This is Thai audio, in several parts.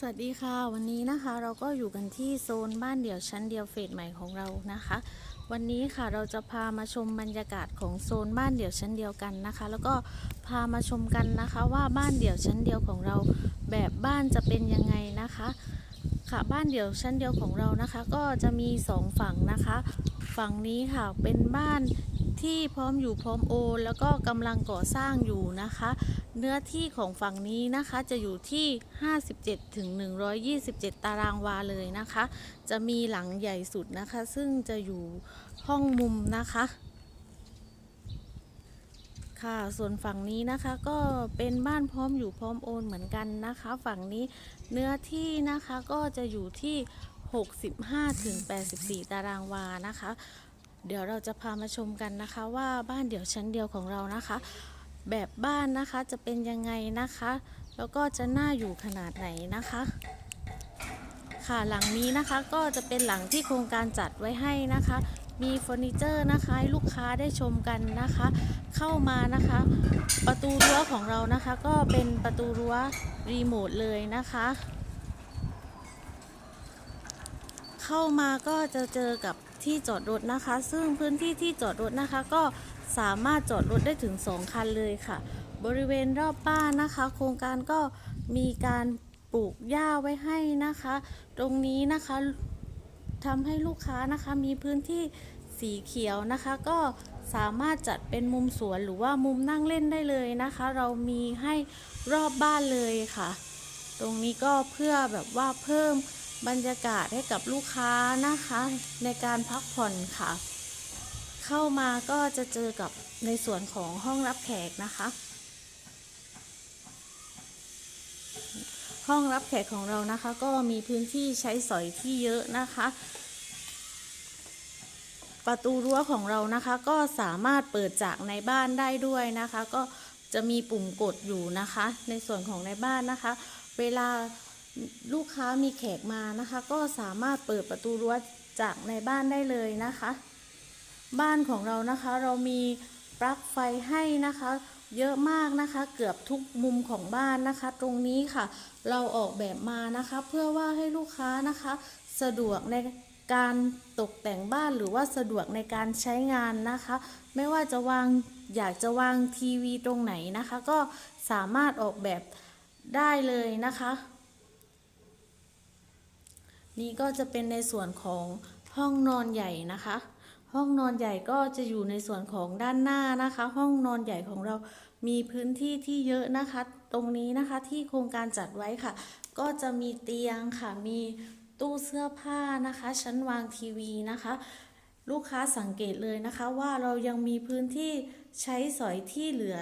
สวัสดีค่ะ วันนี้นะคะเราก็อยู่กันที่โซนบ้านเดี่ยวชั้นเดียวเฟสใหม่ของเรานะคะ วันนี้ค่ะเราจะพามาชมบรรยากาศของโซนบ้านเดี่ยวชั้นเดียวกันนะคะ แล้วก็พามาชมกันนะคะว่าบ้านเดี่ยวชั้นเดียวของเราแบบบ้านจะเป็นยังไงนะคะ ค่ะบ้านเดี่ยวชั้นเดียวของเรานะคะ ก็จะมีสองฝั่งนะคะ ฝั่งนี้ค่ะเป็นบ้าน ที่พร้อมอยู่พร้อมโอน แล้วก็กำลังก่อสร้างอยู่นะคะ เนื้อที่ของฝั่งนี้นะคะจะอยู่ที่ 57ถึง127 ตารางวาเลยนะคะ จะมีหลังใหญ่สุดนะคะ ซึ่งจะอยู่ห้องมุมนะคะค่ะ ส่วนฝั่งนี้นะคะก็เป็นบ้านพร้อมอยู่พร้อมโอนเหมือนกันนะคะ ฝั่งนี้เนื้อที่นะคะก็จะอยู่ที่ 65ถึง84 ตารางวานะคะ เดี๋ยวเราจะพามาชมกันนะคะว่าบ้านเดี่ยวชั้นเดียวของเรานะคะ แบบบ้านนะคะจะเป็นยังไงนะคะ แล้วก็จะน่าอยู่ขนาดไหนนะคะ ค่ะหลังนี้นะคะก็จะเป็นหลังที่โครงการจัดไว้ให้นะคะ มีเฟอร์นิเจอร์นะคะให้ลูกค้าได้ชมกันนะคะ เข้ามานะคะ ประตูรั้วของเรานะคะ ก็เป็นประตูรั้วรีโมทเลยนะคะ เข้ามาก็จะเจอกับที่จอดรถนะคะ ซึ่งพื้นที่ที่จอดรถนะคะ ก็สามารถจอดรถได้ถึง 2 คันเลยค่ะ บริเวณรอบบ้านนะคะ โครงการก็มีการปลูกหญ้าไว้ให้นะคะ ตรงนี้นะคะทำให้ลูกค้านะคะมีพื้นที่สีเขียวนะคะ ก็สามารถจัดเป็นมุมสวนหรือว่ามุมนั่งเล่นได้เลยนะคะ เรามีให้รอบบ้านเลยค่ะ ตรงนี้ก็เพื่อแบบว่าเพิ่ม บรรยากาศให้กับลูกค้านะคะ ในการพักผ่อนค่ะ เข้ามาก็จะเจอกับในส่วนของห้องรับแขกนะคะ ห้องรับแขกของเรานะคะ ก็มีพื้นที่ใช้สอยที่เยอะนะคะ ประตูรั้วของเรานะคะ ก็สามารถเปิดจากในบ้านได้ด้วยนะคะ ก็จะมีปุ่มกดอยู่นะคะ ในส่วนของในบ้านนะคะ เวลา ลูกค้ามีแขกมานะคะ ก็สามารถเปิดประตูรั้วจากในบ้านได้เลยนะคะ บ้านของเรานะคะเรามีปลั๊กไฟให้นะคะ เยอะมากนะคะ เกือบทุกมุมของบ้านนะคะ ตรงนี้ค่ะ เราออกแบบมานะคะ เพื่อว่าให้ลูกค้านะคะ สะดวกในการตกแต่งบ้านหรือว่าสะดวกในการใช้งานนะคะ ไม่ว่าจะวางอยากจะวางทีวีตรงไหนนะคะ ก็สามารถออกแบบได้เลยนะคะ นี่ก็จะเป็นในส่วนของห้องนอนใหญ่นะคะ ห้องนอนใหญ่ก็จะอยู่ในส่วนของด้านหน้านะคะ ห้องนอนใหญ่ของเรามีพื้นที่ที่เยอะนะคะ ตรงนี้นะคะที่โครงการจัดไว้ค่ะ ก็จะมีเตียงค่ะ มีตู้เสื้อผ้านะคะ ชั้นวางทีวีนะคะ ลูกค้าสังเกตเลยนะคะ ว่าเรายังมีพื้นที่ใช้สอยที่เหลือ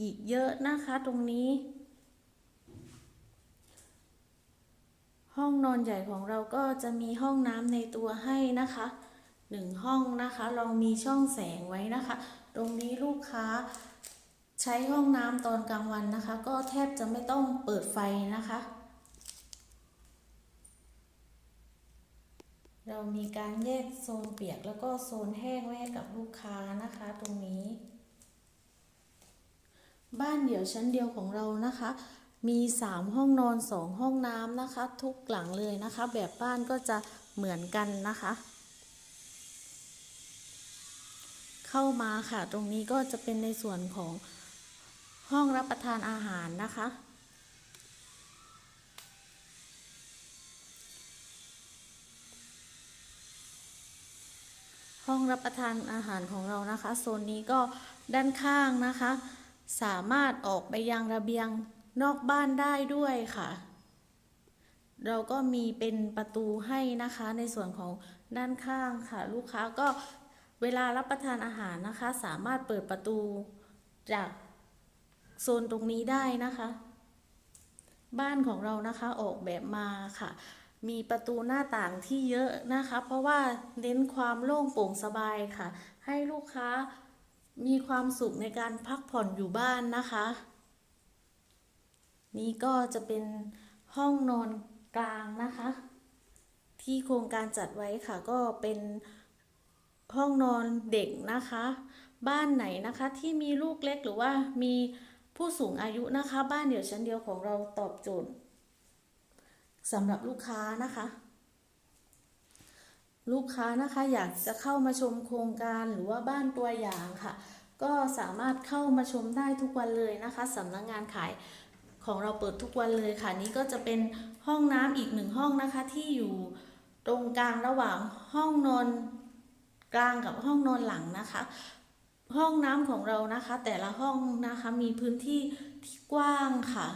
อีกเยอะนะคะ ตรงนี้ ห้องนอนใหญ่ของเราก็จะมีห้องน้ำในตัวให้นะคะหนึ่งห้องนะคะเรามีช่องแสงไว้นะคะ ตรงนี้ลูกค้าใช้ห้องน้ำตอนกลางวันนะคะ ก็แทบจะไม่ต้องเปิดไฟนะคะ เรามีการแยกโซนเปียกแล้วก็โซนแห้งไว้กับลูกค้านะคะ ตรงนี้ บ้านเดี่ยวชั้นเดียวของเรานะคะ มี 3 ห้องนอน 2 ห้องน้ำนะคะ ทุกหลังเลยนะคะ แบบบ้านก็จะเหมือนกันนะคะ เข้ามาค่ะ ตรงนี้ก็จะเป็นในส่วนของห้องรับประทานอาหารนะคะ ห้องรับประทานอาหารของเรานะคะ โซนนี้ก็ด้านข้างนะคะ สามารถออกไปยังระเบียง นอกบ้านได้ด้วยค่ะ เราก็มีเป็นประตูให้นะคะในส่วนของด้านข้างค่ะ ลูกค้าก็เวลารับประทานอาหารนะคะ สามารถเปิดประตูจากโซนตรงนี้ได้นะคะ บ้านของเรานะคะออกแบบมาค่ะ มีประตูหน้าต่างที่เยอะนะคะ เพราะว่าเน้นความโล่งโปร่งสบายค่ะ ให้ลูกค้ามีความสุขในการพักผ่อนอยู่บ้านนะคะ นี่ก็จะเป็นห้องนอนกลางนะคะ ที่โครงการจัดไว้ค่ะก็เป็นห้องนอนเด็กนะคะ บ้านไหนนะคะที่มีลูกเล็กหรือว่ามีผู้สูงอายุนะคะ บ้านเดี่ยวชั้นเดียวของเราตอบโจทย์สำหรับลูกค้านะคะ ลูกค้านะคะอยากจะเข้ามาชมโครงการหรือว่าบ้านตัวอย่างค่ะ ก็สามารถเข้ามาชมได้ทุกวันเลยนะคะสำนักงานขาย ของเราเปิดทุกวันเลยค่ะ นี้ก็จะเป็นห้องน้ำอีกหนึ่งห้องนะคะที่อยู่ตรงกลางระหว่างห้องนอนกลางกับห้องนอนหลังนะคะ ห้องน้ำของเรานะคะ แต่ละห้องนะคะมีพื้นที่ที่กว้างค่ะ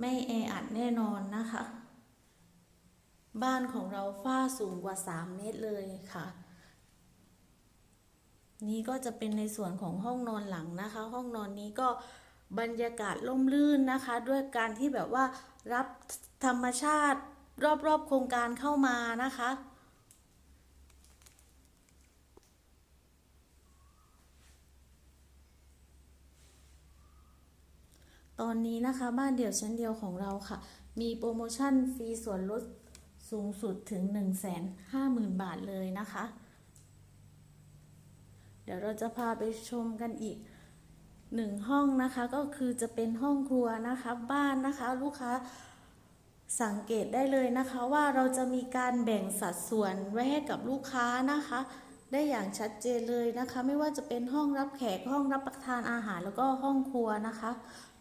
ไม่แออัดแน่นอนนะคะ บ้านของเราฝ้าสูงกว่า 3 เมตรเลยค่ะ นี่ก็จะเป็นในส่วนของห้องนอนหลังนะคะ ห้องนอนนี้ก็ บรรยากาศร่มรื่นนะคะ ด้วยการที่แบบว่ารับธรรมชาติรอบๆโครงการเข้ามานะคะตอนนี้นะคะบ้านเดี่ยวชั้นเดียวของเราค่ะ มีโปรโมชั่นฟรีส่วนลดสูงสุดถึง 150,000 บาทเลยนะคะ เดี๋ยวเราจะพาไปชมกันอีก หนึ่งห้องนะคะก็คือจะเป็นห้องครัวนะคะบ้านนะคะลูกค้าสังเกตได้เลยนะคะว่าเราจะมีการแบ่งสัดส่วนไว้ให้กับลูกค้านะคะ ได้อย่างชัดเจนเลยนะคะ ไม่ว่าจะเป็นห้องรับแขกห้องรับประทานอาหารแล้วก็ห้องครัวนะคะ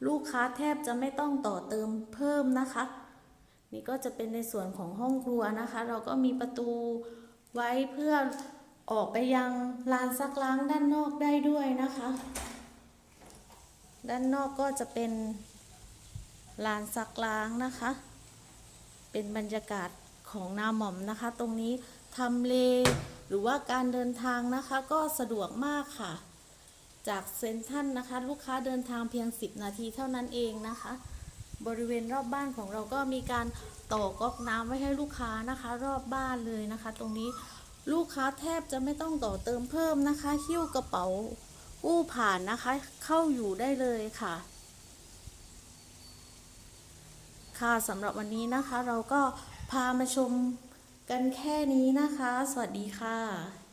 ลูกค้าแทบจะไม่ต้องต่อเติมเพิ่มนะคะ นี่ก็จะเป็นในส่วนของห้องครัวนะคะ เราก็มีประตูไว้เพื่อออกไปยังลานซักล้างด้านนอกได้ด้วยนะคะ ด้านนอกก็จะเป็นลานซักล้างนะคะ เป็นบรรยากาศของนาหม่อมนะคะ ตรงนี้ทำเลหรือว่าการเดินทางนะคะก็สะดวกมากค่ะ จากเซนทรันนะคะ ลูกค้าเดินทางเพียง 10 นาทีเท่านั้นเองนะคะ บริเวณรอบบ้านของเราก็มีการต่อก๊อกน้ำไว้ให้ลูกค้านะคะ รอบบ้านเลยนะคะ ตรงนี้ลูกค้าแทบจะไม่ต้องต่อเติมเพิ่มนะคะ หิ้วกระเป๋า อู้ผ่านนะคะ เข้าอยู่ได้เลยค่ะ ค่ะสำหรับวันนี้นะคะ เราก็พามาชมกันแค่นี้นะคะ สวัสดีค่ะ